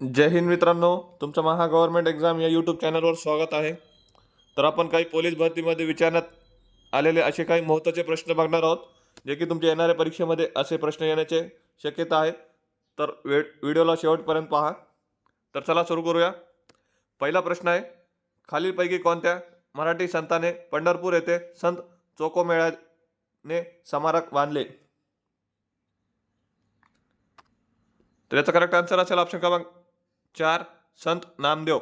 जय हिंद मित्रांनो तुमचं Maha government exam या यूट्यूब चॅनलवर स्वागत आहे. तर आपण काही पोलीस भरतीमध्ये विचारण्यात आलेले असे काही महत्त्वाचे प्रश्न बघणार आहोत जे की तुमच्या येणाऱ्या परीक्षेमध्ये असे प्रश्न येण्याचे शक्यता आहे. तर वे व्हिडिओला शेवटपर्यंत पहा. तर चला सुरू करूया. पहिला प्रश्न आहे खालीलपैकी कोणत्या मराठी संताने पंढरपूर येथे संत चोकोमेळ्याने स्मारक बांधले? तर याचा करेक्ट आन्सर असेल ऑप्शन क्रमांक चार संत नामदेव.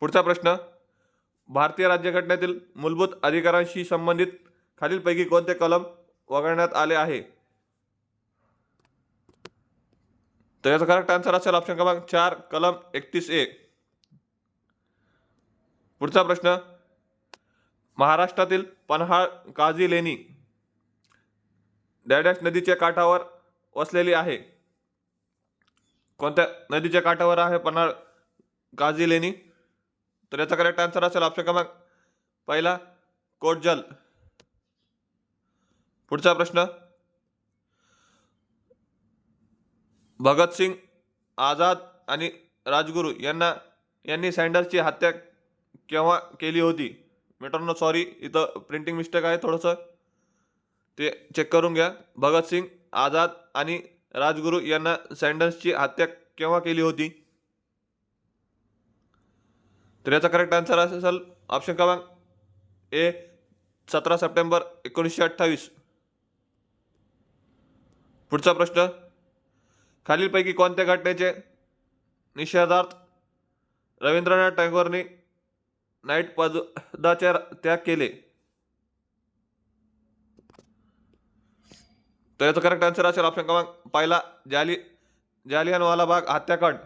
पुढचा प्रश्न. भारतीय राज्यघटनेतील मूलभूत अधिकारांशी संबंधित खालीलपैकी कोणते कलम वगळण्यात आले आहे? तर याचा करेक्ट आन्सर असेल ऑप्शन क्रमांक चार कलम एकतीस ए. पुढचा प्रश्न. महाराष्ट्रातील पन्हाळ काझी लेणी डॅडॅश नदीच्या काठावर वसलेली आहे. कोणत्या नदीच्या काठावर आहे पन्हाळ? गाझी लेणी? तर याचा करेक्ट आन्सर असेल ऑप्शन क्रमांक पहिला कोटजल. पुढचा प्रश्न. भगतसिंग आझाद आणि राजगुरू यांना यांनी सँडर्सची हत्या केव्हा केली होती? मित्रांनो सॉरी इथं प्रिंटिंग मिस्टेक आहे थोडंसं. ते चेक करून घ्या. भगतसिंग आझाद आणि राजगुरू यांना सँडर्सची हत्या केव्हा केली होती? तर याचा करेक्ट आन्सर असेल ऑप्शन क्रमांक ए सतरा सप्टेंबर एकोणीसशे अठ्ठावीस. पुढचा प्रश्न खालीलपैकी कोणत्या घटनेचे निषेधार्थ रवींद्रनाथ टागोरने नाईट पदाचे त्याग केले? तर याचा करेक्ट आन्सर असेल ऑप्शन क्रमांक पहिला जाली जालियनवाला बाग हत्याकांड.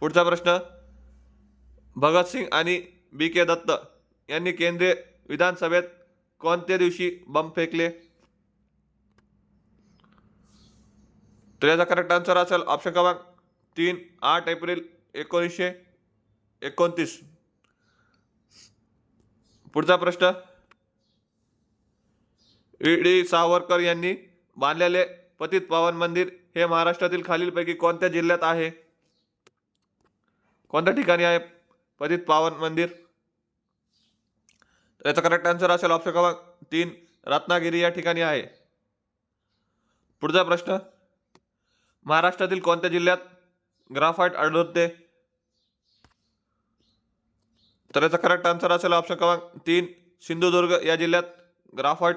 पुढचा प्रश्न भगतसिंग आणि बी के दत्त यांनी केंद्रीय विधानसभेत कोणत्या दिवशी बंब फेकले? तर याचा करेक्ट आन्सर असेल ऑप्शन क्रमांक तीन आठ एप्रिल एकोणीसशे एकोणतीस. पुढचा प्रश्न डी सावरकर यांनी बांधलेले पतित पावन मंदिर हे महाराष्ट्रातील खालीलपैकी कोणत्या जिल्ह्यात आहे? कोणत्या ठिकाणी आहे पतित पावन मंदिर? याचा करेक्ट आन्सर असेल ऑप्शन क्रमांक तीन रत्नागिरी या ठिकाणी आहे. पुढचा प्रश्न महाराष्ट्रातील कोणत्या जिल्ह्यात ग्राफाईट आढळते? तर याचा करेक्ट आन्सर असेल ऑप्शन क्रमांक तीन सिंधुदुर्ग या जिल्ह्यात ग्राफाईट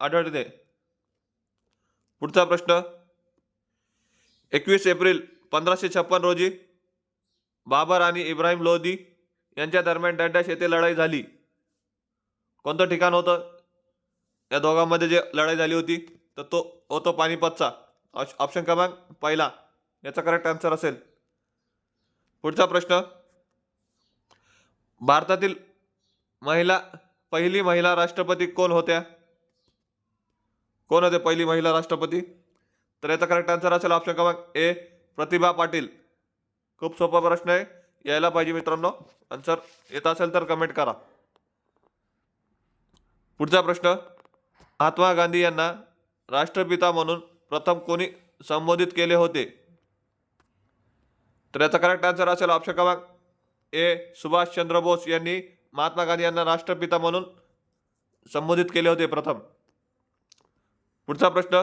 आढळते. पुढचा प्रश्न. एकवीस एप्रिल पंधराशे छप्पन रोजी बाबर आणि इब्राहिम लोधी यांच्या दरम्यान डॅडॅश येथे लढाई झाली. कोणतं ठिकाण होतं? या दोघांमध्ये जे लढाई झाली होती तर तो होतो पानिपतचा. ऑप्शन क्रमांक पहिला. याचा करेक्ट आन्सर असेल. पुढचा प्रश्न. भारतातील महिला पहिली महिला राष्ट्रपती कोण होत्या? कोण होते पहिली महिला राष्ट्रपती? तर याचा करेक्ट आन्सर असेल ऑप्शन क्रमांक ए प्रतिभा पाटील. खूप सोपा प्रश्न आहे. यायला पाहिजे मित्रांनो. आन्सर येत असेल तर कमेंट करा. पुढचा प्रश्न. महात्मा गांधी यांना राष्ट्रपिता म्हणून प्रथम कोणी संबोधित केले होते? तर याचा करेक्ट आन्सर असेल ऑप्शन क्रमांक ए सुभाषचंद्र बोस यांनी महात्मा गांधी यांना राष्ट्रपिता म्हणून संबोधित केले होते प्रथम. पुढचा प्रश्न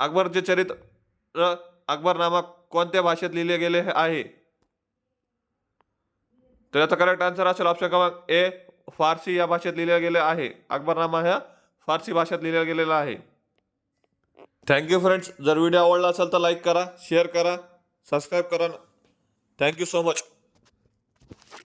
अकबरचे चरित्र अकबरनामा कोणत्या भाषेत लिहिले गेले आहे? तर याचा करेक्ट आन्सर असेल ऑप्शन क्रमांक ए फारसी या भाषेत लिहिले गेले आहे. अकबरनामा ह्या फारसी भाषेत लिहिला गेलेला आहे. थँक्यू फ्रेंड्स जर व्हिडिओ आवडला असेल तर लाईक करा शेअर करा सबस्क्राईब करा. Thank you so much